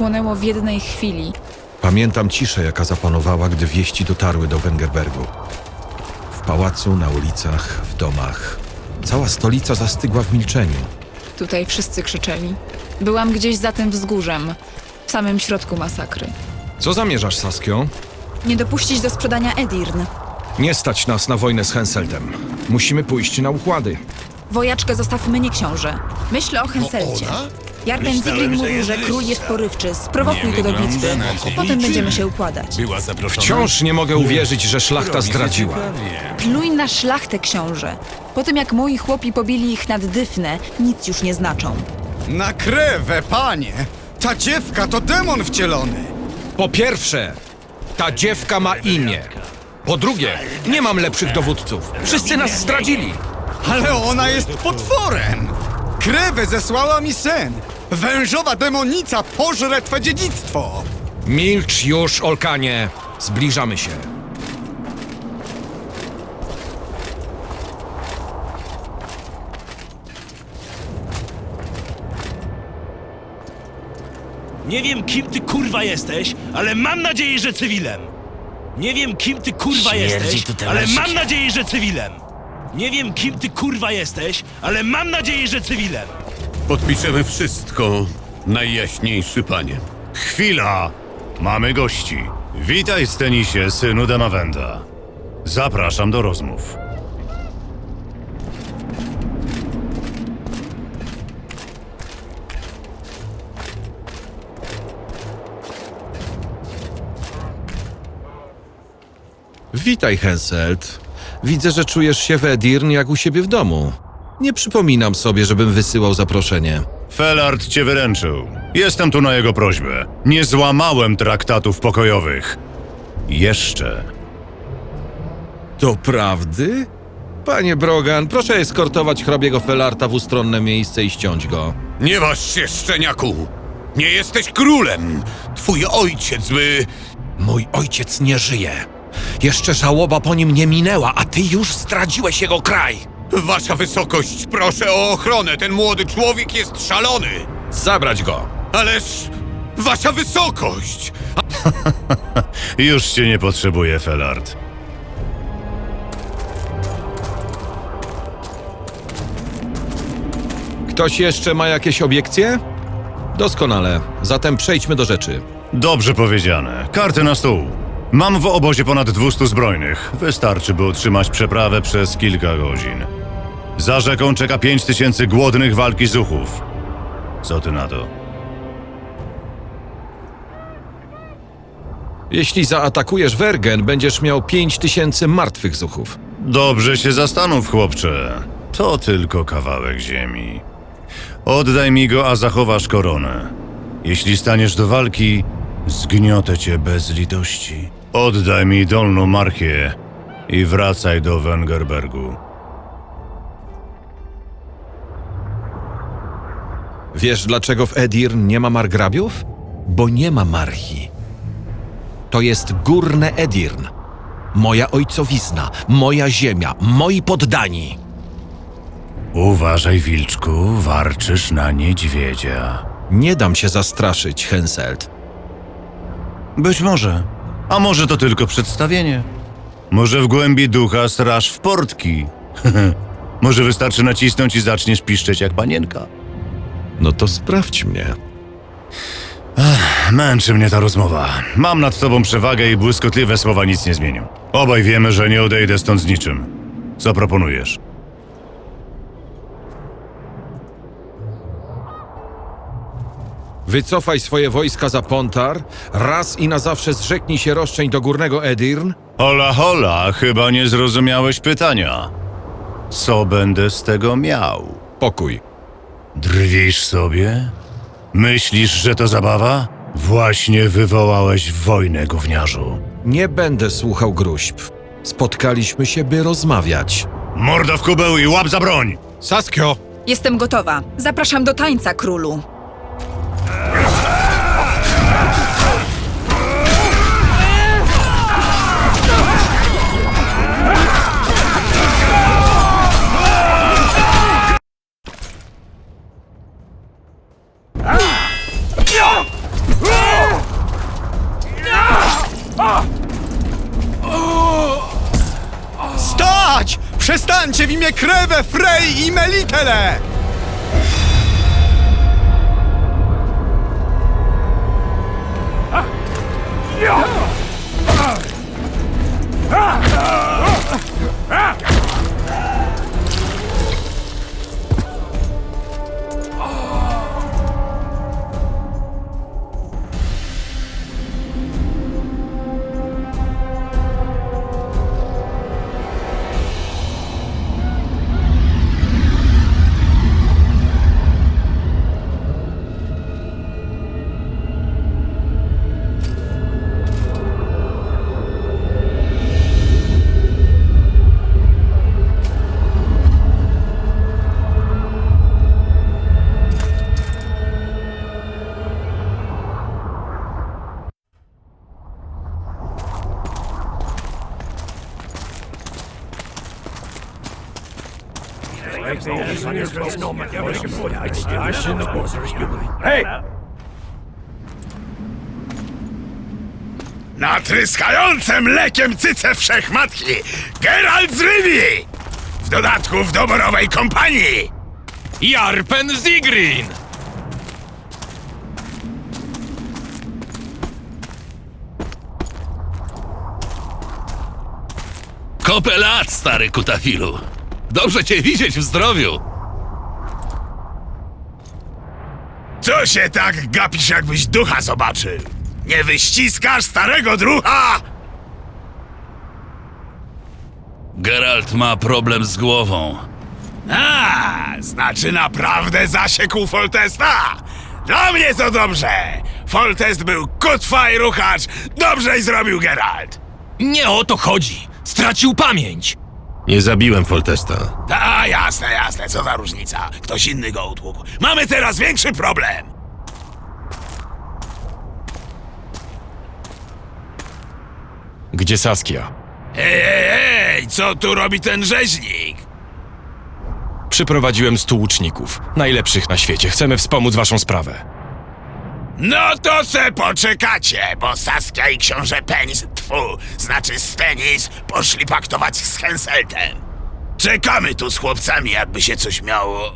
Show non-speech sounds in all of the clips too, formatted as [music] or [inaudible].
płonęło w jednej chwili. Pamiętam ciszę, jaka zapanowała, gdy wieści dotarły do Wengerbergu. W pałacu, na ulicach, w domach. Cała stolica zastygła w milczeniu. Tutaj wszyscy krzyczeli. Byłam gdzieś za tym wzgórzem, w samym środku masakry. Co zamierzasz, Saskio? Nie dopuścić do sprzedania Edirn. Nie stać nas na wojnę z Henseltem. Musimy pójść na układy. Wojaczkę zostawmy nie książę. Myślę o Henselcie. Myślałem, Zigrin że mówił, że król jest porywczy. Sprowokuj go do wygląda bitwy. na Potem dziewiczy. będziemy się układać. Była zaproszona. Wciąż nie mogę uwierzyć, że szlachta zdradziła. Pluj na szlachtę, książę. Po tym jak moi chłopi pobili ich nad Dyfnę, nic już nie znaczą. Na krewę, panie! Ta dziewka to demon wcielony! Po pierwsze, ta dziewka ma imię. Po drugie, nie mam lepszych dowódców. Wszyscy nas zdradzili. Ale ona jest potworem! Krewę zesłała mi sen! Wężowa demonica pożre twe dziedzictwo! Milcz już, Olkanie. Zbliżamy się. Nie wiem, kim ty kurwa jesteś, ale mam nadzieję, że cywilem. Nie wiem, kim ty kurwa Śmierdzi jesteś, ale temerzykiem. mam nadzieję, że cywilem. Nie wiem, kim ty kurwa jesteś, ale mam nadzieję, że cywilem. Podpiszemy wszystko, najjaśniejszy panie. Chwila! Mamy gości. Witaj, Stenisie, synu Demawenda. Zapraszam do rozmów. Witaj, Henselt. Widzę, że czujesz się w Edirn jak u siebie w domu. Nie przypominam sobie, żebym wysyłał zaproszenie. Felard cię wyręczył. Jestem tu na jego prośbę. Nie złamałem traktatów pokojowych. Jeszcze. Doprawdy? Panie Brogan, proszę eskortować hrabiego Felarta w ustronne miejsce i ściąć go. Nie waż się, szczeniaku! Nie jesteś królem! Twój ojciec by... Mój ojciec nie żyje. Jeszcze żałoba po nim nie minęła, a ty już zdradziłeś jego kraj. Wasza wysokość, proszę o ochronę. Ten młody człowiek jest szalony. Zabrać go. Ależ... Wasza wysokość! [laughs] Już cię nie potrzebuję, Felard. Ktoś jeszcze ma jakieś obiekcje? Doskonale. Zatem przejdźmy do rzeczy. Dobrze powiedziane. Karty na stół. Mam w obozie ponad 200 zbrojnych. Wystarczy, by utrzymać przeprawę przez kilka godzin. Za rzeką czeka 5000 głodnych walki zuchów. Co ty na to? Jeśli zaatakujesz Wergen, będziesz miał 5000 martwych zuchów. Dobrze się zastanów, chłopcze. To tylko kawałek ziemi. Oddaj mi go, a zachowasz koronę. Jeśli staniesz do walki, zgniotę cię bez litości. Oddaj mi dolną marchię i wracaj do Wengerbergu. Wiesz, dlaczego w Edirn nie ma margrabiów? Bo nie ma marchi. To jest górne Edirn. Moja ojcowizna, moja ziemia, moi poddani. Uważaj, wilczku, warczysz na niedźwiedzia. Nie dam się zastraszyć, Henselt. Być może. A może to tylko przedstawienie? Może w głębi ducha straż w portki? [laughs] może wystarczy nacisnąć i zaczniesz piszczeć jak panienka? No to sprawdź mnie. Męczy mnie ta rozmowa. Mam nad tobą przewagę i błyskotliwe słowa nic nie zmienią. Obaj wiemy, że nie odejdę stąd z niczym. Co proponujesz? Wycofaj swoje wojska za Pontar, raz i na zawsze zrzeknij się roszczeń do górnego Edirn, Hola, hola, chyba nie zrozumiałeś pytania. Co będę z tego miał? pokój. Drwisz sobie? Myślisz, że to zabawa? Właśnie wywołałeś wojnę, gówniarzu. Nie będę słuchał gruźb. Spotkaliśmy się, by rozmawiać. Morda w kubeł i łap za broń! Saskio! Jestem gotowa. Zapraszam do tańca, królu. Wstańcie w imię Krewę, Frej i Melitele! Natryskające mlekiem cyce wszechmatki Geralt z Rivii! W dodatku w doborowej kompanii! Jarpen Zigrin! Kopę lat, stary kutafilu. Dobrze cię widzieć w zdrowiu. Co się tak gapisz, jakbyś ducha zobaczył? Nie wyściskasz starego drucha? Geralt ma problem z głową. A, znaczy naprawdę zasiekł Foltesta? Dla mnie to dobrze! Foltest był kutwa i ruchacz, dobrze i zrobił Geralt! Nie o to chodzi! Stracił pamięć! Nie zabiłem Foltesta. A, jasne, jasne, co za różnica. Ktoś inny go utłukł. Mamy teraz większy problem. Gdzie Saskia? Ej, ej, ej, co tu robi ten rzeźnik? Przyprowadziłem stu łuczników. Najlepszych na świecie. Chcemy wspomóc waszą sprawę. No to se poczekacie, bo Saskia i książę Penis, tfu, znaczy Stenis, poszli paktować z Henseltem. Czekamy tu z chłopcami, jakby się coś miało.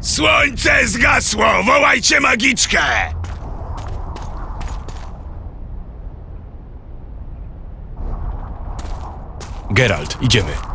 Słońce zgasło! Wołajcie magiczkę! Geralt, idziemy.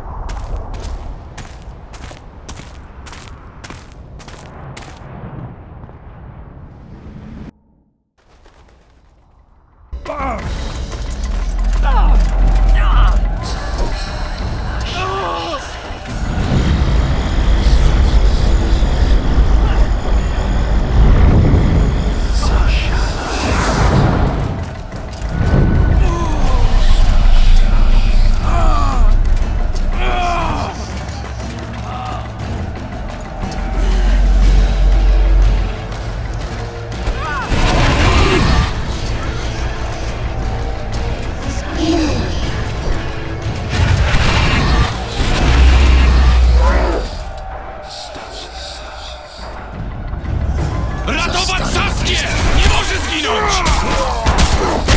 Ratować Saskię! Nie może zginąć!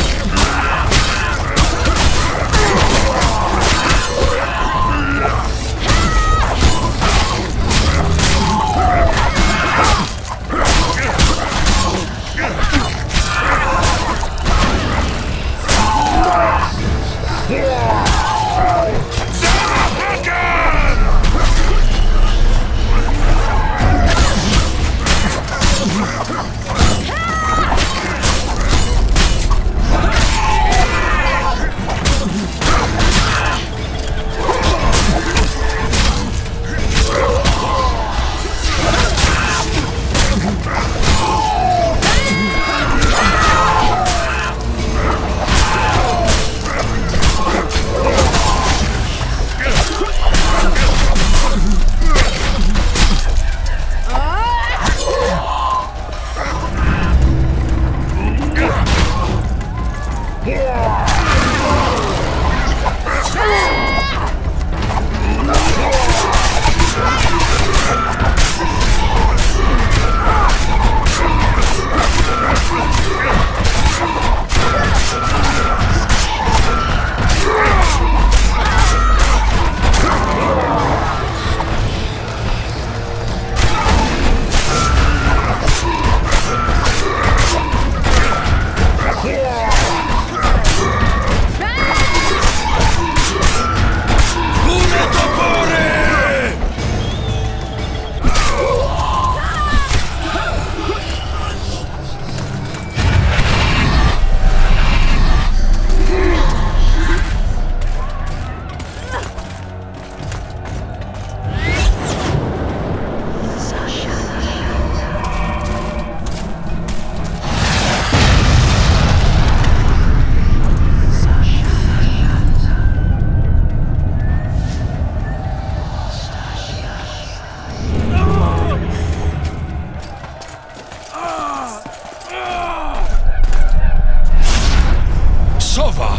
Rzeszowa!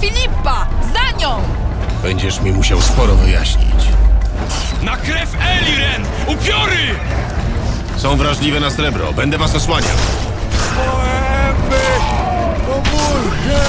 Filipa! Za nią! Będziesz mi musiał sporo wyjaśnić. Na krew Eliren! Upiory! Są wrażliwe na srebro. Będę was osłaniał. Moemy! Pomórkę!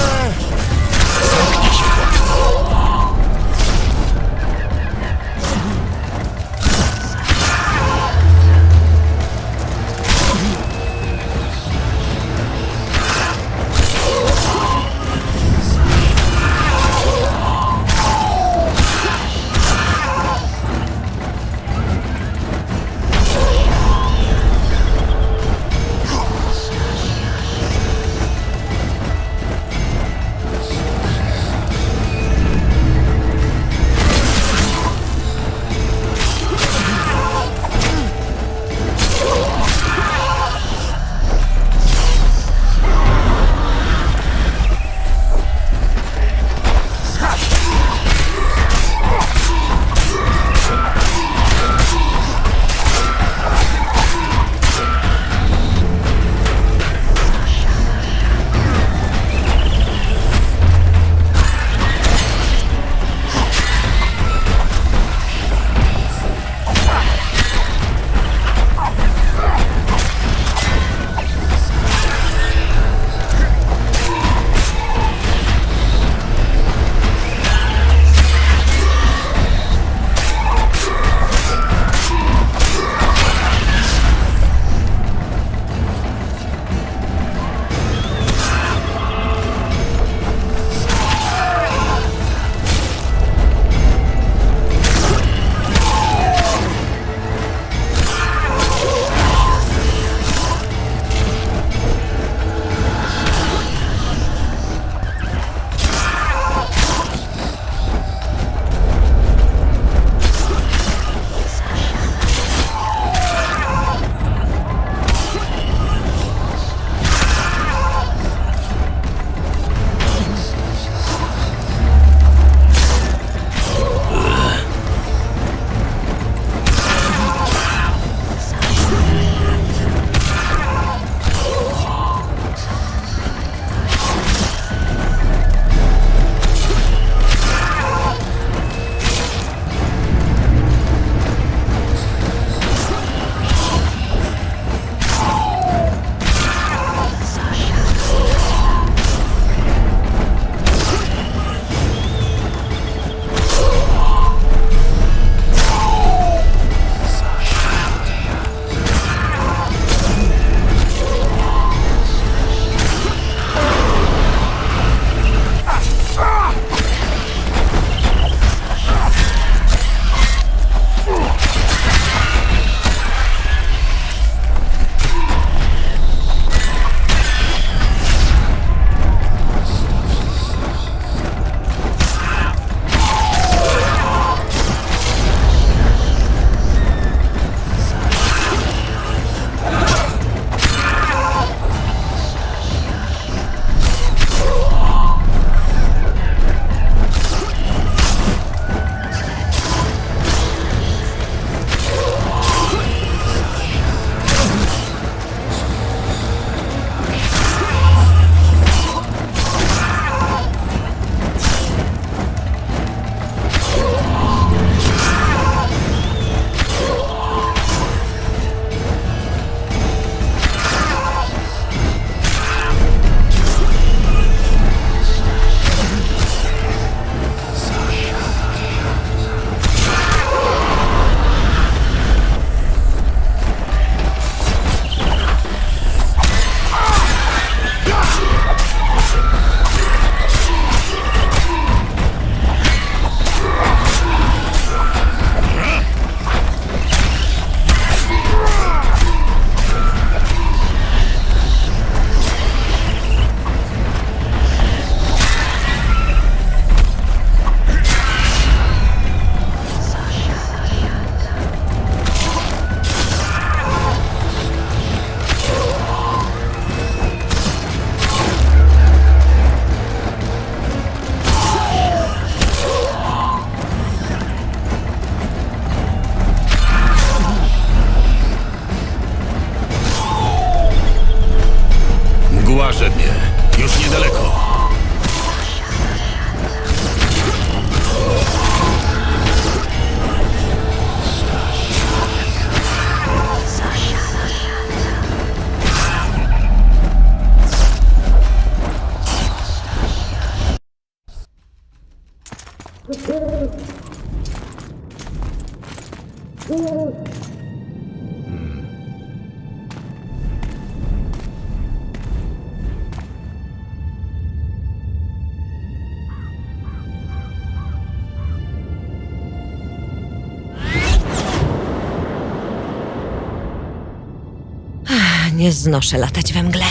Nie znoszę latać we mgle.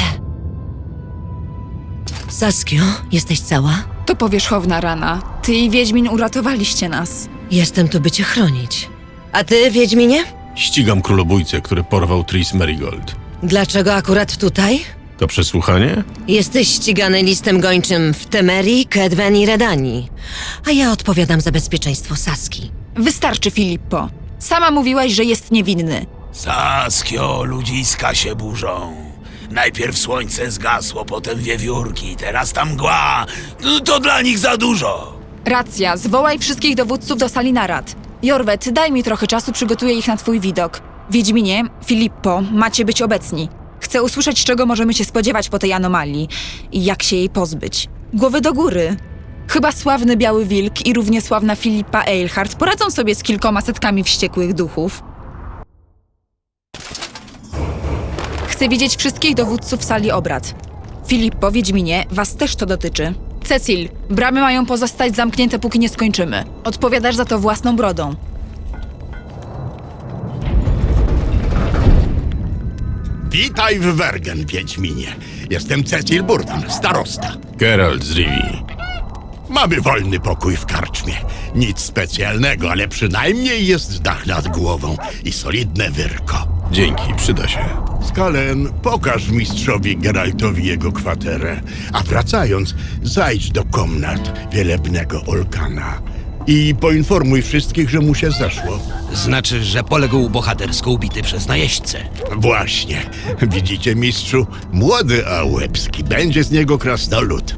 Saskio, jesteś cała? To powierzchowna rana. Ty i Wiedźmin uratowaliście nas. Jestem tu, by cię chronić. A ty, Wiedźminie? Ścigam królobójcę, który porwał Tris Merigold. Dlaczego akurat tutaj? To przesłuchanie? Jesteś ścigany listem gończym w Temerii, Kedwen i Redanii. A ja odpowiadam za bezpieczeństwo Saski. Wystarczy, Filippo. Sama mówiłaś, że jest niewinny. Saskio, ludziska się burzą. Najpierw słońce zgasło, potem wiewiórki, teraz tam mgła. No, To dla nich za dużo. Racja, zwołaj wszystkich dowódców do sali narad. Jorwet, daj mi trochę czasu, przygotuję ich na twój widok. Wiedźminie, Filippo, macie być obecni. Chcę usłyszeć, czego możemy się spodziewać po tej anomalii i jak się jej pozbyć. Głowy do góry. Chyba sławny Biały Wilk i równie sławna Filipa Eilhart poradzą sobie z kilkoma setkami wściekłych duchów. Chcę widzieć wszystkich dowódców sali obrad. Filippo, Wiedźminie, was też to dotyczy. Cecil, bramy mają pozostać zamknięte, póki nie skończymy. Odpowiadasz za to własną brodą. Witaj w Wergen, Wiedźminie. Jestem Cecil Burdan, starosta. Geralt z Rivii. Mamy wolny pokój w karczmie. Nic specjalnego, ale przynajmniej jest dach nad głową i solidne wyrko. Dzięki, przyda się. Skalen, pokaż mistrzowi Geraltowi jego kwaterę, a wracając, zajdź do komnat wielebnego Olkana i poinformuj wszystkich, że mu się zeszło. Znaczy, że poległ bohatersko ubity przez najeźdźcę. Właśnie. Widzicie, mistrzu? Młody a łebski. Będzie z niego krasnolud.